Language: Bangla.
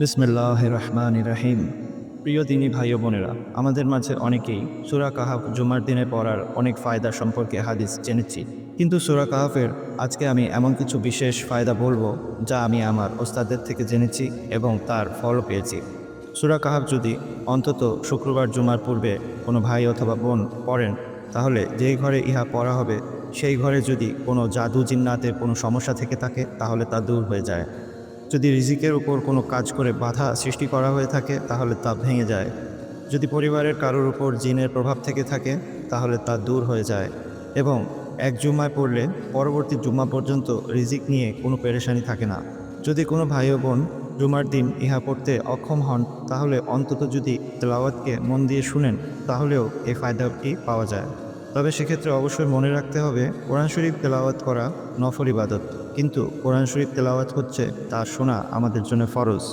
বিসমিল্লাহ রহমান রাহিম প্রিয় দিনী ভাই বোনেরা, আমাদের মাঝে অনেকেই সুরা কাহাফ জুমার দিনে পড়ার অনেক ফায়দা সম্পর্কে হাদিস জেনেছি। কিন্তু সুরা কাহাফের আজকে আমি এমন কিছু বিশেষ ফায়দা বলব যা আমি আমার ওস্তাদের থেকে জেনেছি এবং তার ফলও পেয়েছি। সুরা কাহাফ যদি অন্তত শুক্রবার জুমার পূর্বে কোনো ভাই অথবা বোন পড়েন, তাহলে যেই ঘরে ইহা পড়া হবে, সেই ঘরে যদি কোনো জাদু জিন্নাতের কোনো সমস্যা থেকে থাকে, তাহলে তা দূর হয়ে যায়। যদি রিজিকের উপর কোনো কাজ করে বাধা সৃষ্টি করা হয়ে থাকে, তাহলে তা ভেঙে যায়। যদি পরিবারের কারোর উপর জিনের প্রভাব থেকে থাকে, তাহলে তা দূর হয়ে যায়। এবং এক জুম্মায় পড়লে পরবর্তী জুম্মা পর্যন্ত রিজিক নিয়ে কোনো পেরেশানি থাকে না। যদি কোনো ভাই ও বোন জুমার দিন ইহা পড়তে অক্ষম হন, তাহলে অন্তত যদি তেলাওয়াতকে মন দিয়ে শুনেন, তাহলেও এই ফায়দাটি পাওয়া যায়? তবে সেক্ষেত্রে অবশ্যই মনে রাখতে হবে, কোরআন শরীফ তেলাওয়াত করা নফল ইবাদত। কিন্তু কোরআন শরীফ তেলাওয়াত হচ্ছে তা শোনা আমাদের জন্য ফরজ।